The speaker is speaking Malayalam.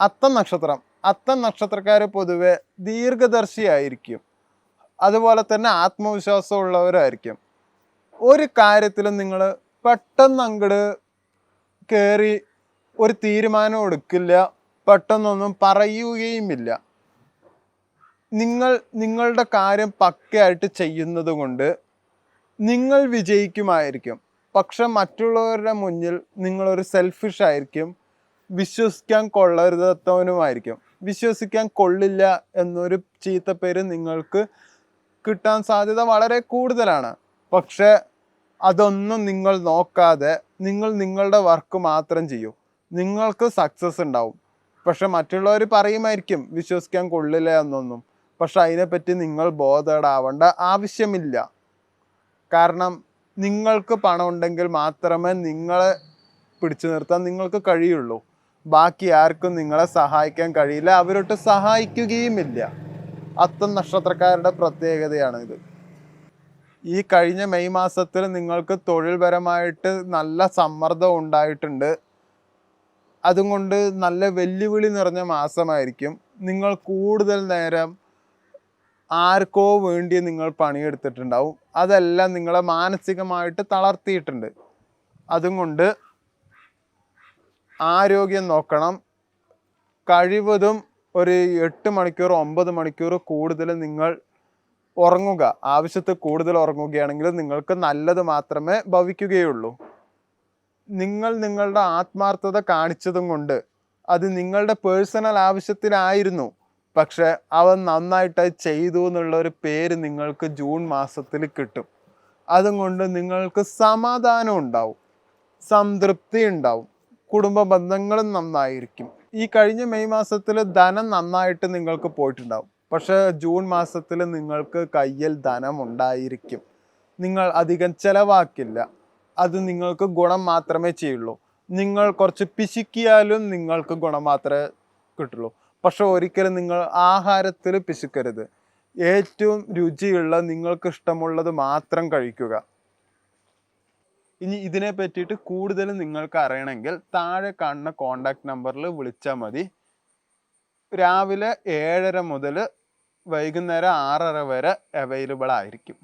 അത്തം നക്ഷത്രം. അത്തം നക്ഷത്രക്കാർ പൊതുവെ ദീർഘദർശിയായിരിക്കും. അതുപോലെ തന്നെ ആത്മവിശ്വാസം ഉള്ളവരായിരിക്കും ഒരു കാര്യത്തിലും നിങ്ങൾ പെട്ടെന്ന് അങ്ങോട്ട് കയറി ഒരു തീരുമാനം എടുക്കില്ല. പെട്ടെന്നൊന്നും പറയുകയുമില്ല. നിങ്ങൾ നിങ്ങളുടെ കാര്യം പക്കയായിട്ട് ചെയ്യുന്നത് കൊണ്ട് നിങ്ങൾ വിജയിക്കുമായിരിക്കും. പക്ഷെ മറ്റുള്ളവരുടെ മുന്നിൽ നിങ്ങളൊരു സെൽഫിഷ് ആയിരിക്കും. വിശ്വസിക്കാൻ കൊള്ളരുതാത്തവനുമായിരിക്കും. വിശ്വസിക്കാൻ കൊള്ളില്ല എന്നൊരു ചീത്തപ്പേര് നിങ്ങൾക്ക് കിട്ടാൻ സാധ്യത വളരെ കൂടുതലാണ്. പക്ഷെ അതൊന്നും നിങ്ങൾ നോക്കാതെ നിങ്ങൾ നിങ്ങളുടെ വർക്ക് മാത്രം ചെയ്യൂ. നിങ്ങൾക്ക് സക്സസ് ഉണ്ടാവും. പക്ഷെ മറ്റുള്ളവർ പറയുമായിരിക്കും വിശ്വസിക്കാൻ കൊള്ളില്ല എന്നൊന്നും. പക്ഷെ അതിനെപ്പറ്റി നിങ്ങൾ ബോധേടാവേണ്ട ആവശ്യമില്ല. കാരണം നിങ്ങൾക്ക് പണം ഉണ്ടെങ്കിൽ മാത്രമേ നിങ്ങളെ പിടിച്ചു നിർത്താൻ നിങ്ങൾക്ക് കഴിയുള്ളൂ. ബാക്കി ആർക്കും നിങ്ങളെ സഹായിക്കാൻ കഴിയില്ല. അവരൊട്ട് സഹായിക്കുകയുമില്ല. അത്തം നക്ഷത്രക്കാരുടെ പ്രത്യേകതയാണ് ഇത് ഈ കഴിഞ്ഞ മെയ് മാസത്തിൽ നിങ്ങൾക്ക് തൊഴിൽപരമായിട്ട് നല്ല സമ്മർദ്ദം ഉണ്ടായിട്ടുണ്ട്. അതുകൊണ്ട് നല്ല വെല്ലുവിളി നിറഞ്ഞ മാസമായിരിക്കും. നിങ്ങൾ കൂടുതൽ നേരം ആർക്കോ വേണ്ടി നിങ്ങൾ പണിയെടുത്തിട്ടുണ്ടാവും. അതെല്ലാം നിങ്ങളെ മാനസികമായിട്ട് തളർത്തിയിട്ടുണ്ട്. അതുകൊണ്ട് ആരോഗ്യം നോക്കണം. കഴിവതും ഒരു എട്ട് മണിക്കൂർ ഒമ്പത് മണിക്കൂർ കൂടുതൽ നിങ്ങൾ ഉറങ്ങുക. ആവശ്യത്തിൽ കൂടുതൽ ഉറങ്ങുകയാണെങ്കിൽ നിങ്ങൾക്ക് നല്ലത് മാത്രമേ ഭവിക്കുകയുള്ളൂ. നിങ്ങൾ നിങ്ങളുടെ ആത്മാർത്ഥത കാണിച്ചതും കൊണ്ട് അത് നിങ്ങളുടെ പേഴ്സണൽ ആവശ്യത്തിനായിരുന്നു പക്ഷെ അവൻ നന്നായിട്ട് ചെയ്തു എന്നുള്ള ഒരു പേര് നിങ്ങൾക്ക് ജൂൺ മാസത്തിൽ കിട്ടും. അതും കൊണ്ട് നിങ്ങൾക്ക് സമാധാനം ഉണ്ടാവും. സംതൃപ്തി ഉണ്ടാവും. കുടുംബ ബന്ധങ്ങളും നന്നായിരിക്കും. ഈ കഴിഞ്ഞ മെയ് മാസത്തിൽ ധനം നന്നായിട്ട് നിങ്ങൾക്ക് പോയിട്ടുണ്ടാവും. പക്ഷെ ജൂൺ മാസത്തിൽ നിങ്ങൾക്ക് കയ്യിൽ ധനം ഉണ്ടായിരിക്കും. നിങ്ങൾ അധികം ചിലവാക്കില്ല. അത് നിങ്ങൾക്ക് ഗുണം മാത്രമേ ചെയ്യുള്ളൂ. നിങ്ങൾ കുറച്ച് പിശുക്കിയാലും നിങ്ങൾക്ക് ഗുണം മാത്രമേ കിട്ടുള്ളൂ. പക്ഷെ ഒരിക്കലും നിങ്ങൾ ആഹാരത്തിൽ പിശുക്കരുത്. ഏറ്റവും രുചിയുള്ള നിങ്ങൾക്ക് ഇഷ്ടമുള്ളത് മാത്രം കഴിക്കുക. ഇനി ഇതിനെ പറ്റിയിട്ട് കൂടുതൽ നിങ്ങൾക്ക് അറിയണമെങ്കിൽ താഴെ കാണുന്ന കോണ്ടാക്ട് നമ്പറിൽ വിളിച്ചാൽ മതി. രാവിലെ ഏഴര മുതൽ വൈകുന്നേരം ആറര വരെ അവൈലബിൾ ആയിരിക്കും.